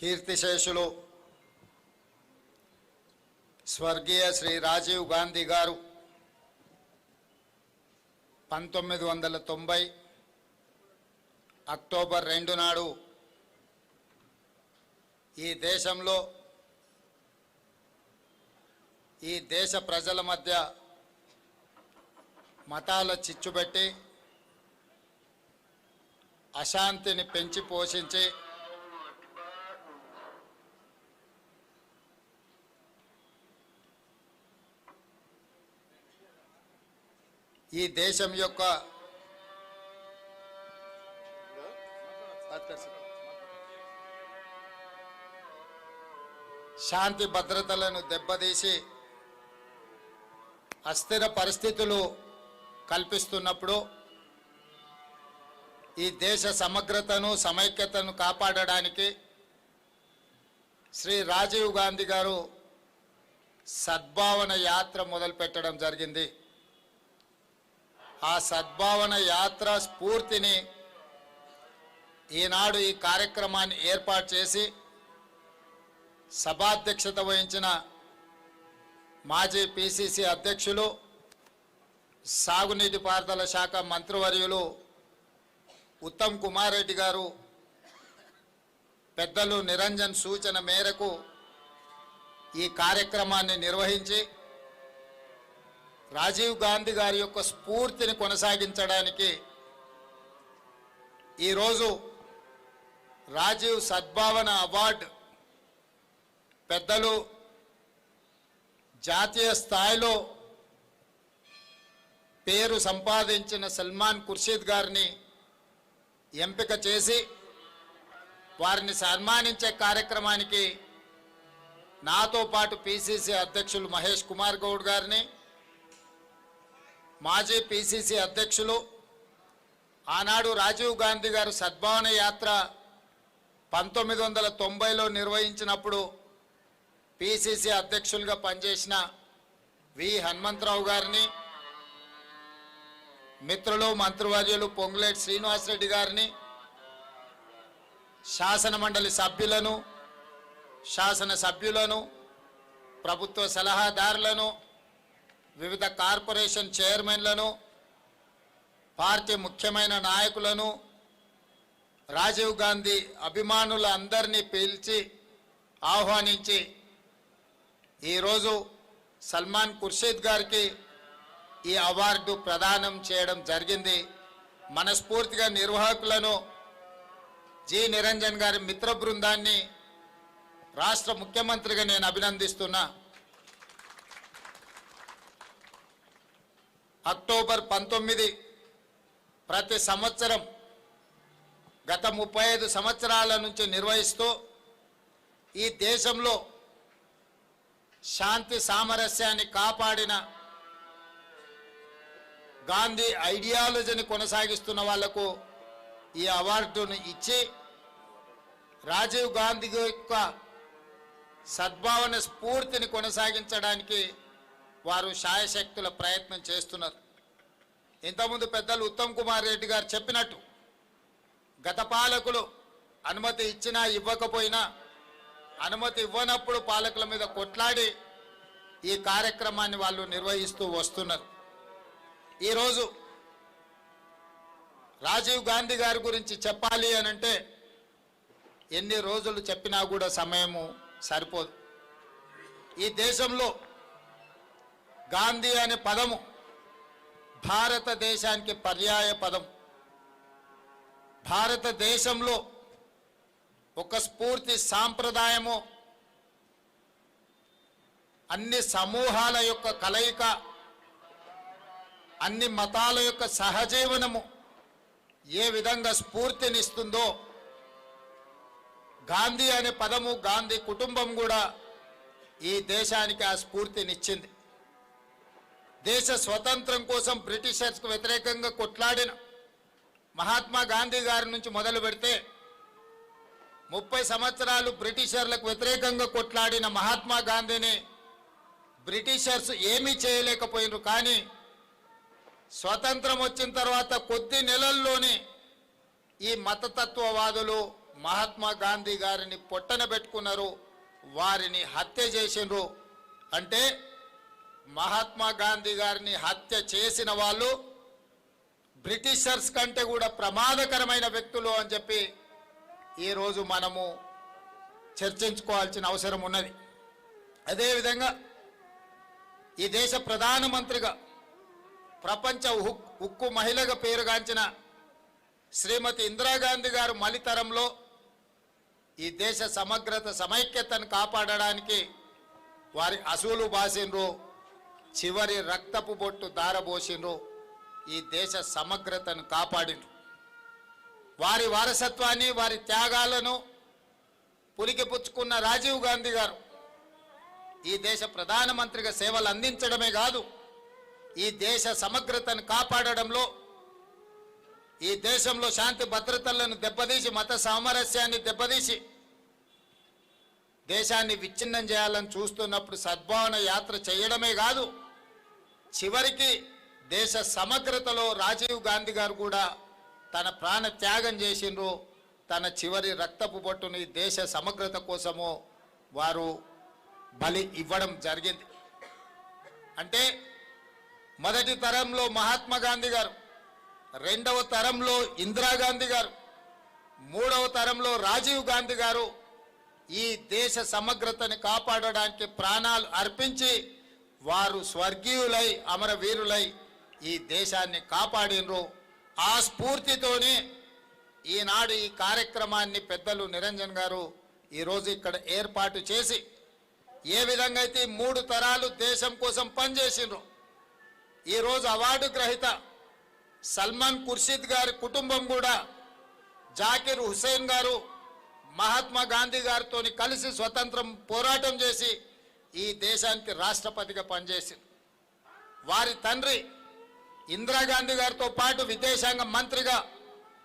కీర్తిశేషులు స్వర్గీయ శ్రీ రాజీవ్ గాంధీ గారు పంతొమ్మిది వందల తొంభై అక్టోబర్ రెండు నాడు ఈ దేశంలో ఈ దేశ ప్రజల మధ్య మతాల చిచ్చుబెట్టి అశాంతిని పెంచి పోషించి ఈ దేశం యొక్క శాంతి భద్రతలను దెబ్బతీసి అస్థిర పరిస్థితులు కల్పిస్తున్నప్పుడు ఈ దేశ సమగ్రతను సమైక్యతను కాపాడడానికి శ్రీ రాజీవ్ గాంధీ గారు సద్భావన యాత్ర మొదలుపెట్టడం జరిగింది. ఆ సద్భావన యాత్ర స్ఫూర్తిని ఈనాడు ఈ కార్యక్రమాన్ని ఏర్పాటు చేసి సభాధ్యక్షత వహించిన మాజీ పిసిసి అధ్యక్షులు సాగునీటి పారుదల శాఖ మంత్రివర్యులు ఉత్తమ్ కుమార్ రెడ్డి గారు పెద్దలు నిరంజన్ సూచన మేరకు ఈ కార్యక్రమాన్ని నిర్వహించి రాజీవ్ గాంధీ గారి యొక్క స్ఫూర్తిని కొనసాగించడానికి ఈరోజు రాజీవ్ సద్భావన అవార్డు పెద్దలు జాతీయ స్థాయిలో పేరు సంపాదించిన సల్మాన్ ఖుర్షీద్ గారిని ఎంపిక చేసి వారిని సన్మానించే కార్యక్రమానికి నాతో పాటు పిసిసి అధ్యక్షులు మహేష్ కుమార్ గౌడ్ గారిని మాజీ పిసిసి అధ్యక్షులు ఆనాడు రాజీవ్ గాంధీ గారు సద్భావన యాత్ర పంతొమ్మిది వందల తొంభైలో నిర్వహించినప్పుడు పిసిసి అధ్యక్షులుగా పనిచేసిన వి. హనుమంతరావు గారిని మిత్రులు మంత్రివర్యులు పొంగులేటి శ్రీనివాసరెడ్డి గారిని శాసన మండలి సభ్యులను శాసన సభ్యులను ప్రభుత్వ సలహాదారులను వివిధ కార్పొరేషన్ చైర్మన్లను పార్టీ ముఖ్యమైన నాయకులను రాజీవ్ గాంధీ అభిమానుల అందరినీ పిలిచి ఆహ్వానించి ఈరోజు సల్మాన్ ఖుర్షీద్ గారికి ఈ అవార్డు ప్రదానం చేయడం జరిగింది. మనస్ఫూర్తిగా నిర్వాహకులను జి నిరంజన్ గారి మిత్ర బృందాన్ని రాష్ట్ర ముఖ్యమంత్రిగా నేను అభినందిస్తున్నా. అక్టోబర్ పంతొమ్మిది ప్రతి సంవత్సరం గత ముప్పై ఐదు సంవత్సరాల నుంచి నిర్వహిస్తూ ఈ దేశంలో శాంతి సామరస్యాన్ని కాపాడిన గాంధీ ఐడియాలజీని కొనసాగిస్తున్న వాళ్ళకు ఈ అవార్డును ఇచ్చి రాజీవ్ గాంధీ యొక్క సద్భావన స్ఫూర్తిని కొనసాగించడానికి వారు శాయశక్తుల ప్రయత్నం చేస్తున్నారు. ఇంతకుముందు పెద్దలు ఉత్తమ్ కుమార్ రెడ్డి గారు చెప్పినట్టు గత పాలకులు అనుమతి ఇచ్చినా ఇవ్వకపోయినా అనుమతి ఇవ్వనప్పుడు పాలకుల మీద కొట్లాడి ఈ కార్యక్రమాన్ని వాళ్ళు నిర్వహిస్తూ వస్తున్నారు. ఈరోజు రాజీవ్ గాంధీ గారి గురించి చెప్పాలి అని అంటే ఎన్ని రోజులు చెప్పినా కూడా సమయము సరిపోదు. ఈ దేశంలో గాంధీ అనే పదము భారతదేశానికి పర్యాయ పదం. భారతదేశంలో ఒక స్ఫూర్తి సాంప్రదాయము అన్ని సమూహాల యొక్క కలయిక అన్ని మతాల యొక్క సహజీవనము ఏ విధంగా స్ఫూర్తినిస్తుందో గాంధీ అనే పదము గాంధీ కుటుంబం కూడా ఈ దేశానికి ఆ స్ఫూర్తినిచ్చింది. దేశ స్వతంత్రం కోసం బ్రిటిషర్స్కు వ్యతిరేకంగా కొట్లాడిన మహాత్మా గాంధీ గారి నుంచి మొదలు పెడితే ముప్పై సంవత్సరాలు బ్రిటిషర్లకు వ్యతిరేకంగా కొట్లాడిన మహాత్మా గాంధీని బ్రిటిషర్స్ ఏమీ చేయలేకపోయినారు. కానీ స్వతంత్రం వచ్చిన తర్వాత కొద్ది నెలల్లోనే ఈ మతతత్వవాదులు మహాత్మా గాంధీ గారిని పొట్టన పెట్టుకున్నారు. వారిని హత్య చేసిండ్రు. అంటే మహాత్మా గాంధీ గారిని హత్య చేసిన వాళ్ళు బ్రిటిషర్స్ కంటే కూడా ప్రమాదకరమైన వ్యక్తులు అని చెప్పి ఈరోజు మనము చర్చించుకోవాల్సిన అవసరం ఉన్నది. అదేవిధంగా ఈ దేశ ప్రధానమంత్రిగా ప్రపంచ ఉక్కు మహిళగా పేరుగాంచిన శ్రీమతి ఇందిరాగాంధీ గారు మలితరంలో ఈ దేశ సమగ్రత సమైక్యతను కాపాడడానికి వారి అసూలు బాసిండ్రు చివరి రక్తపు బొట్టు దారబోసిండ్రు. ఈ దేశ సమగ్రతను కాపాడిండ్రు. వారి వారసత్వాన్ని వారి త్యాగాలను పులికిపుచ్చుకున్న రాజీవ్ గాంధీ గారు ఈ దేశ ప్రధానమంత్రిగా సేవలు అందించడమే కాదు ఈ దేశ సమగ్రతను కాపాడడంలో ఈ దేశంలో శాంతి భద్రతలను దెబ్బతీసి మత సామరస్యాన్ని దెబ్బతీసి దేశాన్ని విచ్ఛిన్నం చేయాలని చూస్తున్నప్పుడు సద్భావన యాత్ర చేయడమే కాదు చివరికి దేశ సమగ్రతలో రాజీవ్ గాంధీ గారు కూడా తన ప్రాణ త్యాగం చేసిండ్రు. తన చివరి రక్తపు బొట్టుని దేశ సమగ్రత కోసము వారు బలి ఇవ్వడం జరిగింది. అంటే మొదటి తరంలో మహాత్మా గాంధీ గారు రెండవ తరంలో ఇందిరాగాంధీ గారు మూడవ తరంలో రాజీవ్ గాంధీ గారు ఈ దేశ సమగ్రతని కాపాడడానికి ప్రాణాలు అర్పించి వారు స్వర్గీయులై అమరవీరులై ఈ దేశాన్ని కాపాడినరు. ఆ స్ఫూర్తితోనే ఈనాడు ఈ కార్యక్రమాన్ని పెద్దలు నిరంజన్ గారు ఈరోజు ఇక్కడ ఏర్పాటు చేసి ఏ విధంగా అయితే ఈ మూడు తరాలు దేశం కోసం పనిచేసిండ్రు ఈరోజు అవార్డు గ్రహీత సల్మాన్ ఖుర్షీద్ గారి కుటుంబం కూడా జాకిర్ హుసేన్ గారు మహాత్మా గాంధీ గారితో కలిసి స్వతంత్రం పోరాటం చేసి ఈ దేశానికి రాష్ట్రపతిగా పనిచేసింది. వారి తండ్రి ఇందిరాగాంధీ గారితో పాటు విదేశాంగ మంత్రిగా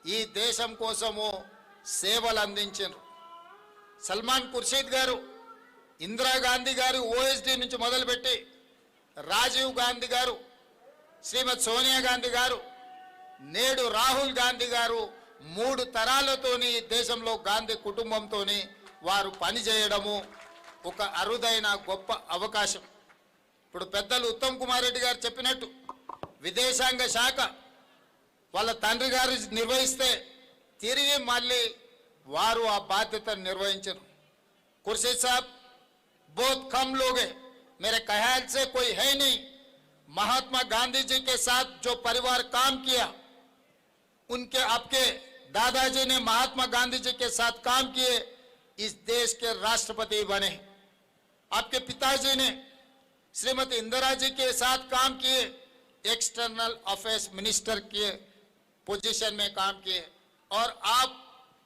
ఈ దేశం కోసము సేవలు అందించారు. సల్మాన్ ఖుర్షీద్ గారు ఇందిరాగాంధీ గారు ఓఎస్డి నుంచి మొదలుపెట్టి రాజీవ్ గాంధీ గారు శ్రీమతి సోనియా గాంధీ గారు నేడు రాహుల్ గాంధీ గారు మూడు తరాలతోని ఈ దేశంలో గాంధీ కుటుంబంతోని వారు పనిచేయడము ఒక అరుదైన గొప్ప అవకాశం ఇప్పుడు పెద్దలు ఉత్తమ్ కుమార్ రెడ్డి గారు చెప్పినట్టు విదేశాంగ శాఖ వాళ్ళ తండ్రి గారు నిర్వహిస్తే తిరిగి మళ్ళీ వారు ఆ బాధ్యతను నిర్వహించరు खुर्शीद साहब बहुत कम लोग हैं मेरे ख्याल से कोई है नहीं महात्मा गांधी जी के साथ जो परिवार काम किया उनके आपके दादाजी ने महात्मा गांधी जी के साथ काम किए, इस देश के राष्ट्रपति बने। आपके पिताजी ने श्रीमती इंदिरा जी के साथ काम किए एक्सटर्नल अफेयर्स मिनिस्टर के पोजीशन में काम किए। और आप,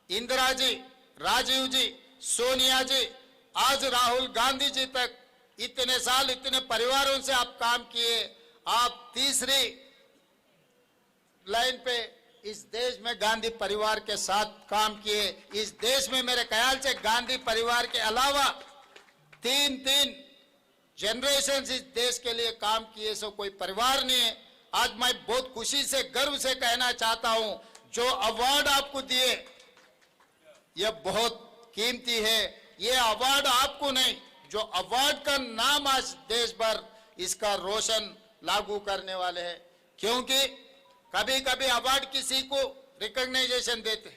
इंदिरा जी, राजीव जी, सोनिया जी, आज राहुल गांधी जी तक इतने साल, इतने परिवारों से आप काम किए। आप तीसरी लाइन पे इस देश में गांधी परिवार के साथ काम किए, इस देश में मेरे ख्याल से गांधी परिवार के अलावा तीन तीन जनरेशन इस देश के लिए काम किए सो कोई परिवार नहीं है। आज मैं बहुत खुशी से, गर्व से कहना चाहता हूँ, जो अवार्ड आपको दिए, यह बहुत कीमती है। ये अवार्ड आपको नहीं, जो अवार्ड का नाम आज देश भर इसका रोशन लागू करने वाले हैं। क्योंकि कभी कभी अवार्ड किसी को रिकॉग्नाइजेशन देते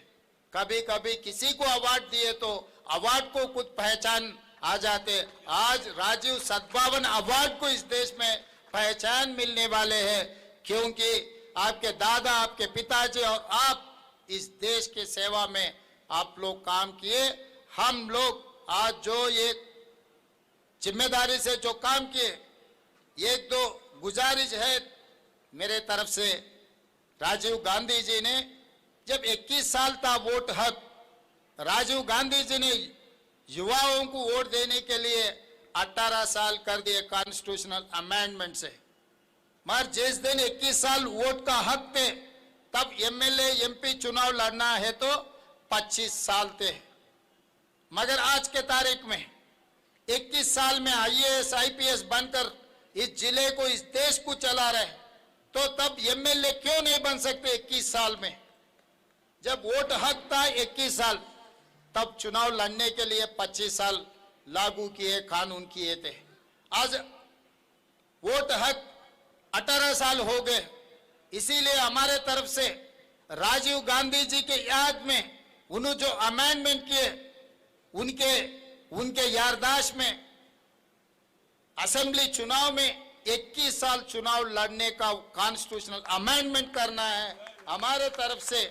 कभी कभी किसी को अवार्ड दिए तो अवार्ड को कुछ पहचान आ जाते आज राजीव सद्भावन अवार्ड को इस देश में पहचान मिलने वाले हैं, क्योंकि आपके दादा, आपके पिताजी और आप इस देश के सेवा में आप लोग काम किए। हम लोग आज जो ये ज़िम्मेदारी से जो काम किए एक दो गुजारिश है मेरे तरफ़ से। राजीव गांधी जी ने जब 21 साल था वोट हक, राजीव गांधी जी ने युवाओं को वोट देने के लिए 18 साल कर दिए कॉन्स्टिट्यूशनल अमेंडमेंट से। मगर जिस दिन 21 साल वोट का हक थे, तब एमएलए एमपी चुनाव लड़ना है तो 25 साल थे। मगर आज के तारीख में 21 साल में आईएएस आईपीएस बनकर इस ज़िले को, इस देश को चला रहे तो तब एमएलए क्यों नहीं बन सकते 21 साल में? जब वोट हक था 21 साल, तब चुनाव लड़ने के लिए 25 साल लागू किए, कानून किए थे। आज वोट हक 18 साल हो गए। इसीलिए हमारे तरफ़ से राजीव गांधी जी के याद में, उन्होंने जो अमेंडमेंट किए, उनके उनके याददाश्त में असेंबली चुनाव में 21 साल चुनाव लड़ने का कॉन्स्टिट्यूशनल अमेंडमेंट करना है। हमारे तरफ़ से,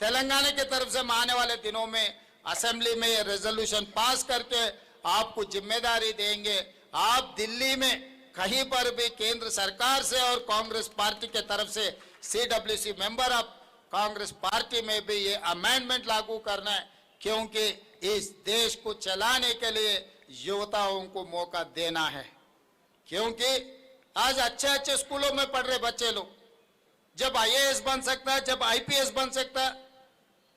तेलंगाना की तरफ़ से हम आने वाले दिनों में असेंबली में रेजोल्यूशन पास करके आपको ज़िम्मेदारी देंगे। आप दिल्ली में कहीं पर भी केंद्र सरकार से और कांग्रेस पार्टी के तरफ़ से CWC member of Congress party में भी ये अमेंडमेंट लागू करना है, क्योंकि इस देश को चलाने के लिए युवताओं को मौका देना है। क्योंकि आज अच्छे अच्छे स्कूलों में पढ़ रहे बच्चे लोग। जब आईएएस बन सकता है, जब आईपीएस बन सकता है,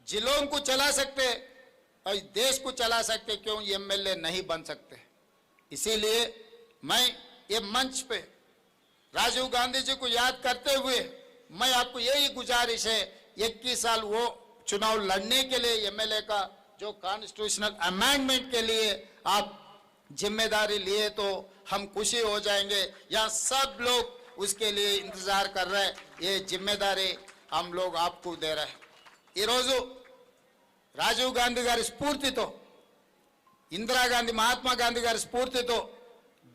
जिलों को चला सकते और देश को चला सकते क्यों एमएलए नहीं बन सकते? इसीलिए मैं ये मंच पे राजीव गांधी जी को याद करते हुए मैं आपको यही गुजारिश है, इक्कीस साल वो चुनाव लड़ने के लिए एमएलए का जो कॉन्स्टिट्यूशनल अमेंडमेंट के लिए आप जिम्मेदारी लिए तो हम खुशी हो जाएंगे यहाँ सब लोग उसके लिए इंतजार कर रहे हैं ये जिम्मेदारी हम लोग आपको दे रहे हैं ఈరోజు రాజీవ్ గాంధీ గారి స్ఫూర్తితో ఇందిరాగాంధీ మహాత్మా గాంధీ గారి స్ఫూర్తితో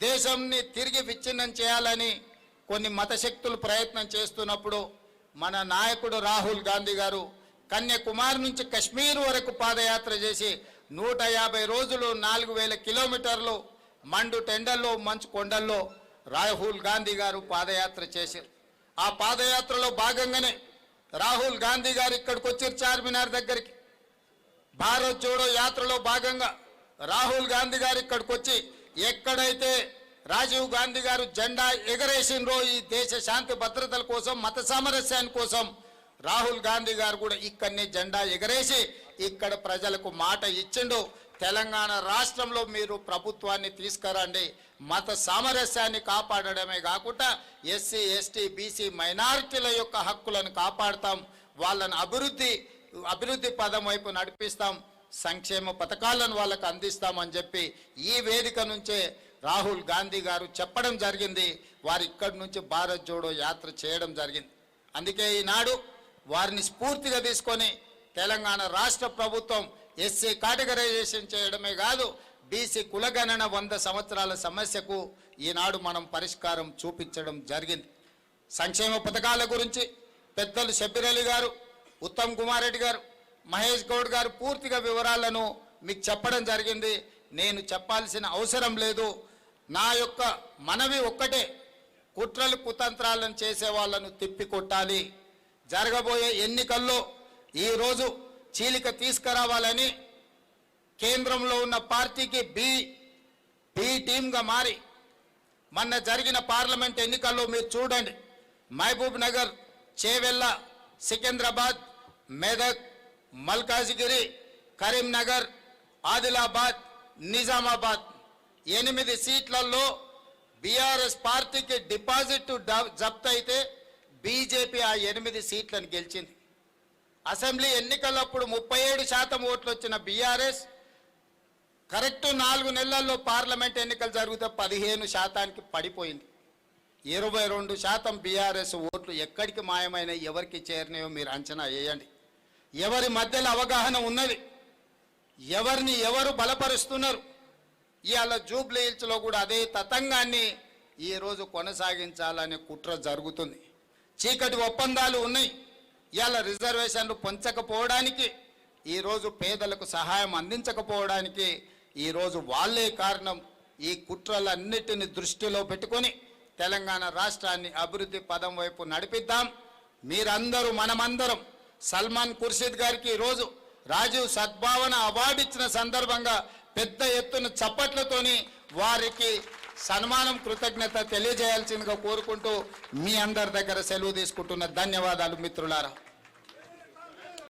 దేశంని తిరిగి విచ్ఛిన్నం చేయాలని కొన్ని మతశక్తులు ప్రయత్నం చేస్తున్నప్పుడు మన నాయకుడు రాహుల్ గాంధీ గారు కన్యాకుమారి నుంచి కశ్మీర్ వరకు పాదయాత్ర చేసి నూట యాభై రోజులు నాలుగు వేల కిలోమీటర్లు మండు టెండల్లో మంచు కొండల్లో రాహుల్ గాంధీ గారు పాదయాత్ర చేశారు. ఆ పాదయాత్రలో భాగంగానే రాహుల్ గాంధీ గారు ఇక్కడికి వచ్చారు చార్మినార్ దగ్గరికి. భారత్ జోడో యాత్రలో భాగంగా రాహుల్ గాంధీ గారు ఇక్కడికి వచ్చి ఎక్కడైతే రాజీవ్ గాంధీ గారు జెండా ఎగరేసినరో ఈ దేశ శాంతి భద్రతల కోసం మత సామరస్యాని కోసం రాహుల్ గాంధీ గారు కూడా ఇక్కడనే జెండా ఎగరేసి ఇక్కడ ప్రజలకు మాట ఇచ్చిండు. తెలంగాణ రాష్ట్రంలో మీరు ప్రభుత్వాన్ని తీసుకురండి. మత సామరస్యాన్ని కాపాడడమే కాకుండా ఎస్సీ ఎస్టీ బీసీ మైనారిటీల యొక్క హక్కులను కాపాడతాం. వాళ్ళని అభివృద్ధి అభివృద్ధి పదం వైపు నడిపిస్తాం. సంక్షేమ పథకాలను వాళ్ళకు అందిస్తామని చెప్పి ఈ వేదిక నుంచే రాహుల్ గాంధీ గారు చెప్పడం జరిగింది. వారు ఇక్కడి నుంచి భారత్ జోడో యాత్ర చేయడం జరిగింది. అందుకే ఈనాడు వారిని స్ఫూర్తిగా తీసుకొని తెలంగాణ రాష్ట్ర ప్రభుత్వం ఎస్సీ కేటగరైజేషన్ చేయడమే కాదు బీసీ కులగణన వంద సంవత్సరాల సమస్యకు ఈనాడు మనం పరిష్కారం చూపించడం జరిగింది. సంక్షేమ పథకాల గురించి పెద్దలు షబ్బీర్ గారు ఉత్తమ్ కుమార్ రెడ్డి గారు మహేష్ గౌడ్ గారు పూర్తిగా వివరాలను మీకు చెప్పడం జరిగింది. నేను చెప్పాల్సిన అవసరం లేదు. నా యొక్క మనవి ఒక్కటే కుట్రలు కుతంత్రాలను చేసే వాళ్ళను తిప్పికొట్టాలి. జరగబోయే ఎన్నికల్లో ఈరోజు చీలిక తీసుకురావాలని కేంద్రంలో ఉన్న పార్టీకి బి బి టీమ్గా మారి మొన్న జరిగిన పార్లమెంట్ ఎన్నికల్లో మీరు చూడండి. మహబూబ్ నగర్ చేవెళ్ళ సికింద్రాబాద్ మెదక్ మల్కాజిగిరి కరీంనగర్ ఆదిలాబాద్ నిజామాబాద్ ఎనిమిది సీట్లలో బీఆర్ఎస్ పార్టీకి డిపాజిట్ డ- జప్తు అయితే బీజేపీ ఆ ఎనిమిది సీట్లను గెలిచింది. అసెంబ్లీ ఎన్నికలప్పుడు ముప్పై ఏడు శాతం ఓట్లు వచ్చిన బీఆర్ఎస్ కరెక్ట్ నాలుగు నెలల్లో పార్లమెంట్ ఎన్నికలు జరిగితే పదిహేను శాతానికి పడిపోయింది. ఇరవై రెండు శాతం బీఆర్ఎస్ ఓట్లు ఎక్కడికి మాయమైన ఎవరికి చేరినాయో మీరు అంచనా వేయండి. ఎవరి మధ్యలో అవగాహన ఉన్నది ఎవరిని ఎవరు బలపరుస్తున్నారు ఇవాళ జూబ్లీ హిల్స్లో కూడా అదే తతంగాన్ని ఈరోజు కొనసాగించాలనే కుట్ర జరుగుతుంది. చీకటి ఒప్పందాలు ఉన్నాయి. ఇవాళ రిజర్వేషన్లు పొంచకపోవడానికి ఈరోజు పేదలకు సహాయం అందించకపోవడానికి ఈరోజు వాళ్ళే కారణం. ఈ కుట్రలన్నిటిని దృష్టిలో పెట్టుకొని తెలంగాణ రాష్ట్రాన్ని అభివృద్ధి పదం వైపు నడిపిద్దాం. మీరందరూ మనమందరం సల్మాన్ ఖుర్షీద్ గారికి ఈరోజు రాజీవ్ సద్భావన అవార్డు ఇచ్చిన సందర్భంగా పెద్ద ఎత్తున చప్పట్లతోని వారికి సన్మానం కృతజ్ఞత తెలియజేయాల్సిందిగా కోరుకుంటూ మీ అందరి దగ్గర సెలవు తీసుకుంటున్న ధన్యవాదాలు మిత్రులారా.